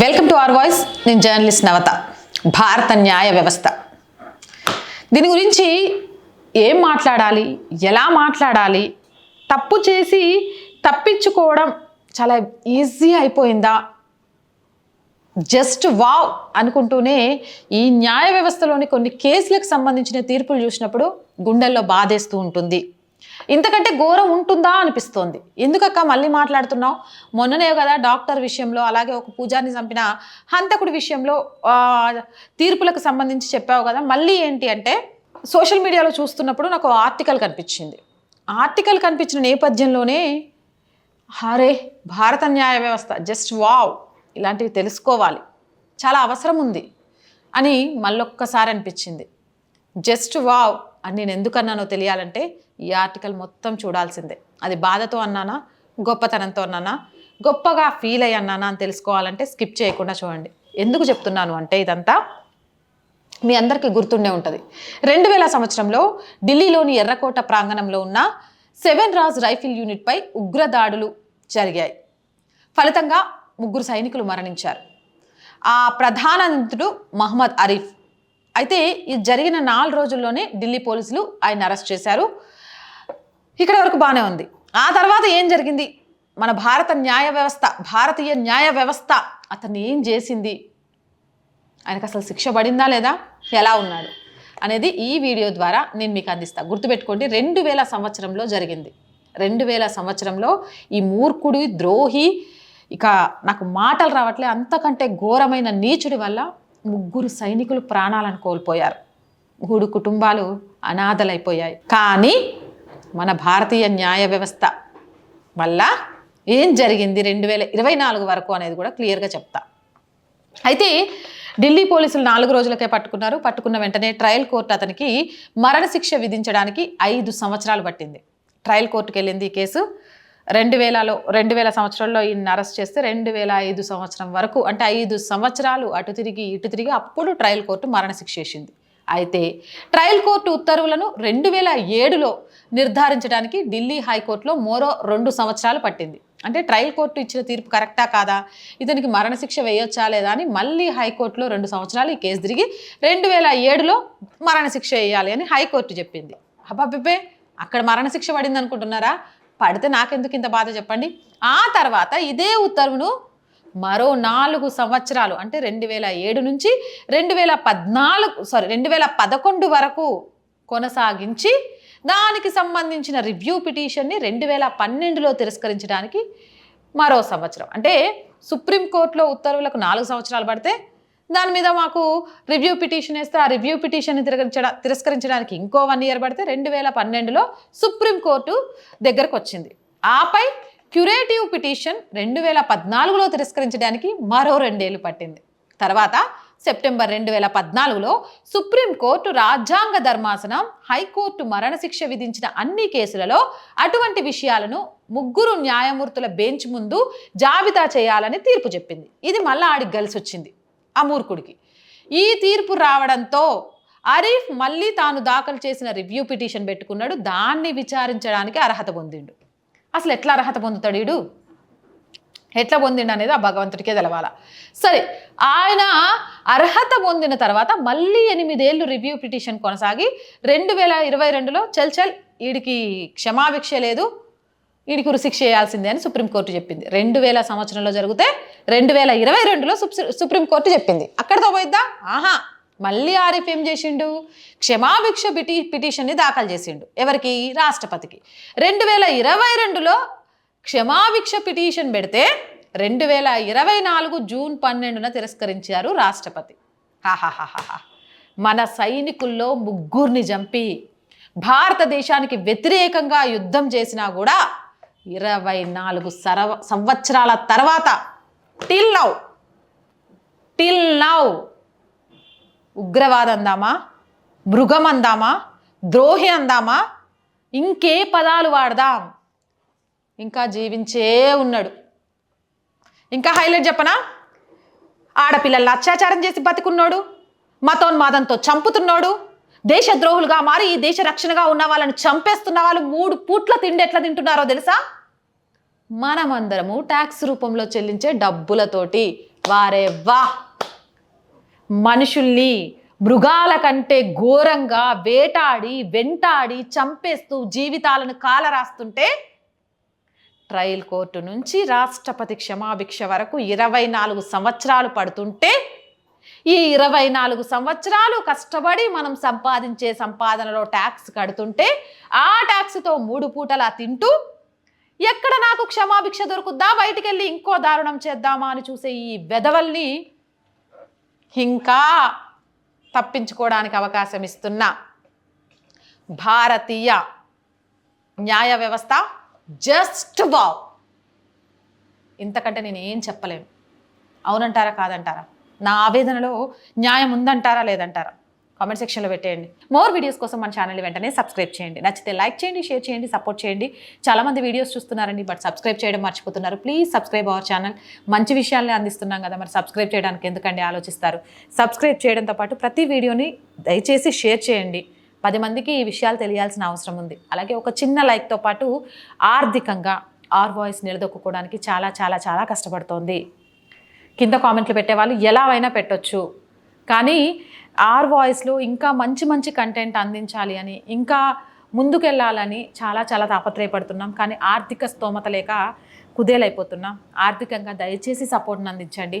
Welcome to our voice నేను journalist నవత. భారత న్యాయ వ్యవస్థ. దీని గురించి ఏం మాట్లాడాలి? ఎలా మాట్లాడాలి? తప్పు చేసి తప్పించుకోవడం చాలా ఈజీ అయిపోయిందా? జస్ట్ వావ్ అనుకుంటూనే ఈ న్యాయ వ్యవస్థలోని కొన్ని కేసులకు సంబంధించిన తీర్పులు చూసినప్పుడు గుండెల్లో బాధేస్తూ ఉంటుంది. ఇంతకంటే ఘోరం ఉంటుందా అనిపిస్తోంది. ఎందుకక్క మళ్ళీ మాట్లాడుతున్నావు? మొన్ననే కదా డాక్టర్ విషయంలో అలాగే ఒక పూజారిని చంపిన హంతకుడి విషయంలో తీర్పులకు సంబంధించి చెప్పావు కదా. మళ్ళీ ఏంటి అంటే సోషల్ మీడియాలో చూస్తున్నప్పుడు నాకు ఆర్టికల్ కనిపించింది. ఆర్టికల్ కనిపించిన నేపథ్యంలోనే హరే భారత న్యాయ వ్యవస్థ జస్ట్ వావ్ ఇలాంటివి తెలుసుకోవాలి. చాలా అవసరం ఉంది అని మళ్ళొక్కసారి అనిపించింది. జస్ట్ వావ్ అని నేను ఎందుకు అన్నానో తెలియాలంటే ఈ ఆర్టికల్ మొత్తం చూడాల్సిందే. అది బాధతో అన్నానా గొప్పతనంతో అన్నానా గొప్పగా ఫీల్ అయ్యి అన్నానా అని తెలుసుకోవాలంటే స్కిప్ చేయకుండా చూడండి. ఎందుకు చెప్తున్నాను అంటే ఇదంతా మీ అందరికీ గుర్తుండే ఉంటుంది. రెండు వేల సంవత్సరంలో ఢిల్లీలోని ఎర్రకోట ప్రాంగణంలో ఉన్న సెవెన్ రాజ్ రైఫిల్ యూనిట్పై ఉగ్రదాడులు జరిగాయి. ఫలితంగా ముగ్గురు సైనికులు మరణించారు. ఆ ప్రధాన నిందితుడు మహమ్మద్ అరీఫ్. అయితే ఇది జరిగిన నాలుగు రోజుల్లోనే ఢిల్లీ పోలీసులు ఆయన అరెస్ట్ చేశారు. ఇక్కడ వరకు బాగానే ఉంది. ఆ తర్వాత ఏం జరిగింది? మన భారత న్యాయ వ్యవస్థ భారతీయ న్యాయ వ్యవస్థ అతన్ని ఏం చేసింది? ఆయనకు అసలు శిక్ష పడిందా లేదా? ఎలా ఉన్నాడు? అనేది ఈ వీడియో ద్వారా నేను మీకు అందిస్తా. గుర్తుపెట్టుకోండి రెండు వేల సంవత్సరంలో జరిగింది. రెండు వేల సంవత్సరంలో ఈ మూర్ఖుడి ద్రోహి ఇక నాకు మాటలు రావట్లే అంతకంటే ఘోరమైన నీచుడి వల్ల ముగ్గురు సైనికులు ప్రాణాలను కోల్పోయారు. మూడు కుటుంబాలు అనాథలైపోయాయి. కానీ మన భారతీయ న్యాయ వ్యవస్థ వల్ల ఏం జరిగింది? రెండు వేల ఇరవై నాలుగు వరకు అనేది కూడా క్లియర్గా చెప్తా. అయితే ఢిల్లీ పోలీసులు నాలుగు రోజులకే పట్టుకున్నారు. పట్టుకున్న వెంటనే ట్రయల్ కోర్టు అతనికి మరణశిక్ష విధించడానికి ఐదు సంవత్సరాలు పట్టింది. ట్రయల్ కోర్టుకు వెళ్ళింది ఈ కేసు. రెండు వేలలో రెండు వేల సంవత్సరంలో ఈయన అరెస్ట్ చేస్తే రెండు వేల ఐదు సంవత్సరం వరకు అంటే ఐదు సంవత్సరాలు అటు తిరిగి ఇటు తిరిగి అప్పుడు ట్రయల్ కోర్టు మరణశిక్ష వేసింది. అయితే ట్రయల్ కోర్టు ఉత్తర్వులను రెండు వేల ఏడులో నిర్ధారించడానికి ఢిల్లీ హైకోర్టులో మరో రెండు సంవత్సరాలు పట్టింది. అంటే ట్రయల్ కోర్టు ఇచ్చిన తీర్పు కరెక్టా కాదా? ఇతనికి మరణశిక్ష వేయొచ్చా లేదా అని మళ్ళీ హైకోర్టులో రెండు సంవత్సరాలు ఈ కేసు తిరిగి రెండు వేల ఏడులో మరణశిక్ష వేయాలి అని హైకోర్టు చెప్పింది. అబ్బాబిబ్బే అక్కడ మరణశిక్ష పడింది అనుకుంటున్నారా పడితే నాకెందుకు ఇంత బాధ చెప్పండి? ఆ తర్వాత ఇదే ఉత్తర్వును మరో నాలుగు సంవత్సరాలు అంటే రెండు వేల ఏడు నుంచి రెండు వేల పద్నాలుగు సారీ రెండు వేల పదకొండు వరకు కొనసాగించి దానికి సంబంధించిన రివ్యూ పిటిషన్ని రెండు వేల పన్నెండులో తిరస్కరించడానికి మరో సంవత్సరం. అంటే సుప్రీంకోర్టులో ఉత్తర్వులకు నాలుగు సంవత్సరాలు పడితే దాని మీద మాకు రివ్యూ పిటిషన్ వేస్తే ఆ రివ్యూ పిటిషన్ని తిరగరించడ తిరస్కరించడానికి ఇంకో వన్ ఇయర్ పడితే రెండు వేల పన్నెండులో సుప్రీంకోర్టు దగ్గరకు వచ్చింది. ఆపై క్యురేటివ్ పిటిషన్ రెండు వేల పద్నాలుగులో తిరస్కరించడానికి మరో రెండేళ్ళు పట్టింది. తర్వాత సెప్టెంబర్ రెండు వేల పద్నాలుగులో సుప్రీంకోర్టు రాజ్యాంగ ధర్మాసనం హైకోర్టు మరణశిక్ష విధించిన అన్ని కేసులలో అటువంటి విషయాలను ముగ్గురు న్యాయమూర్తుల బెంచ్ ముందు జాబితా చేయాలని తీర్పు చెప్పింది. ఇది మళ్ళా ఆడికి కలిసి వచ్చింది ఆ మూర్ఖుడికి ఈ తీర్పు రావడంతో అరీఫ్ మళ్ళీ తాను దాఖలు చేసిన రివ్యూ పిటిషన్ పెట్టుకున్నాడు. దాన్ని విచారించడానికి అర్హత పొందిండు. అసలు ఎట్లా అర్హత పొందుతాడు వీడు? ఎట్లా పొందిండు అనేది ఆ భగవంతుడికే తెలవాల. సరే ఆయన అర్హత పొందిన తర్వాత మళ్ళీ ఎనిమిదేళ్ళు రివ్యూ పిటిషన్ కొనసాగి రెండు వేల ఇరవై రెండులో చల్ చల్ వీడికి క్షమాభిక్ష లేదు. వీడికి ఉరిశిక్ష చేయాల్సిందే అని సుప్రీంకోర్టు చెప్పింది. రెండు వేల సంవత్సరంలో జరిగితే రెండు వేల ఇరవై రెండులో సుప్రీంకోర్టు చెప్పింది. అక్కడితో పోయిద్దా? ఆహా మళ్ళీ ఆరిఫ్ ఏం చేసిండు? క్షమాభిక్ష పిటి పిటిషన్ని దాఖలు చేసిండు. ఎవరికి? రాష్ట్రపతికి. రెండు వేల ఇరవై రెండులో క్షమాభిక్ష పిటిషన్ పెడితే రెండు వేల ఇరవై నాలుగు జూన్ పన్నెండున తిరస్కరించారు రాష్ట్రపతి. హాహాహాహా. మన సైనికుల్లో ముగ్గురిని చంపి భారతదేశానికి వ్యతిరేకంగా యుద్ధం చేసినా కూడా ఇరవై నాలుగు సరవ సంవత్సరాల తర్వాత టిల్ నౌ టిల్ నౌ. ఉగ్రవాదం అందామా? మృగం అందామా? ద్రోహి అందామా? ఇంకే పదాలు వాడదాం. ఇంకా జీవించే ఉన్నాడు. ఇంకా హైలైట్ చెప్పనా? ఆడపిల్లల్ని అత్యాచారం చేసి బతికున్నాడు మతోన్మాదంతో చంపుతున్నాడు దేశద్రోహులుగా మారి ఈ దేశ రక్షణగా ఉన్న వాళ్ళని చంపేస్తున్న వాళ్ళు మూడు పూట్ల తిండి ఎట్లా తింటున్నారో తెలుసా? మనమందరము ట్యాక్స్ రూపంలో చెల్లించే డబ్బులతోటి వారే వా. మనుషుల్ని మృగాల కంటే ఘోరంగా వేటాడి వెంటాడి చంపేస్తూ జీవితాలను కాలరాస్తుంటే ట్రయల్ కోర్టు నుంచి రాష్ట్రపతి క్షమాభిక్ష వరకు ఇరవై నాలుగు సంవత్సరాలు పడుతుంటే ఈ ఇరవై నాలుగు సంవత్సరాలు కష్టపడి మనం సంపాదించే సంపాదనలో ట్యాక్స్ కడుతుంటే ఆ ట్యాక్స్తో మూడు పూటలా తింటూ ఎక్కడ నాకు క్షమాభిక్ష దొరుకుద్దా? బయటికి వెళ్ళి ఇంకో దారుణం చేద్దామా అని చూసే ఈ వెధవల్ని ఇంకా తప్పించుకోవడానికి అవకాశం ఇస్తున్న భారతీయ న్యాయ వ్యవస్థ జస్ట్ వావ్. ఇంతకంటే నేను ఏం చెప్పలేను. అవునంటారా? కాదంటారా? నా ఆవేదనలో న్యాయం ఉందంటారా లేదంటారా? కామెంట్ సెక్షన్లో పెట్టేయండి. మోర్ వీడియోస్ కోసం మన ఛానల్ వెంటనే సబ్స్క్రైబ్ చేయండి. నచ్చితే లైక్ చేయండి షేర్ చేయండి సపోర్ట్ చేయండి. చాలామంది వీడియోస్ చూస్తున్నారండి బట్ సబ్స్క్రైబ్ చేయడం మర్చిపోతున్నారు. ప్లీజ్ సబ్స్క్రైబ్ అవర్ ఛానల్ మంచి విషయాలనే అందిస్తున్నాం కదా మరి సబ్స్క్రైబ్ చేయడానికి ఎందుకండి ఆలోచిస్తారు? సబ్స్క్రైబ్ చేయడంతో పాటు ప్రతి వీడియోని దయచేసి షేర్ చేయండి. పది మందికి ఈ విషయాలు తెలియాల్సిన అవసరం ఉంది. అలాగే ఒక చిన్న లైక్తో పాటు ఆర్థికంగా ఆర్ వాయిస్ నిలదొక్కుకోవడానికి చాలా చాలా చాలా కష్టపడుతోంది. కింద కామెంట్లు పెట్టేవాళ్ళు ఎలా అయినా పెట్టొచ్చు. కానీ ఆర్ వాయిస్లో ఇంకా మంచి మంచి కంటెంట్ అందించాలి అని ఇంకా ముందుకెళ్ళాలని చాలా చాలా తాపత్రయపడుతున్నాం. కానీ ఆర్థిక స్తోమత లేక కుదేలైపోతున్నాం. ఆర్థికంగా దయచేసి సపోర్ట్ని అందించండి.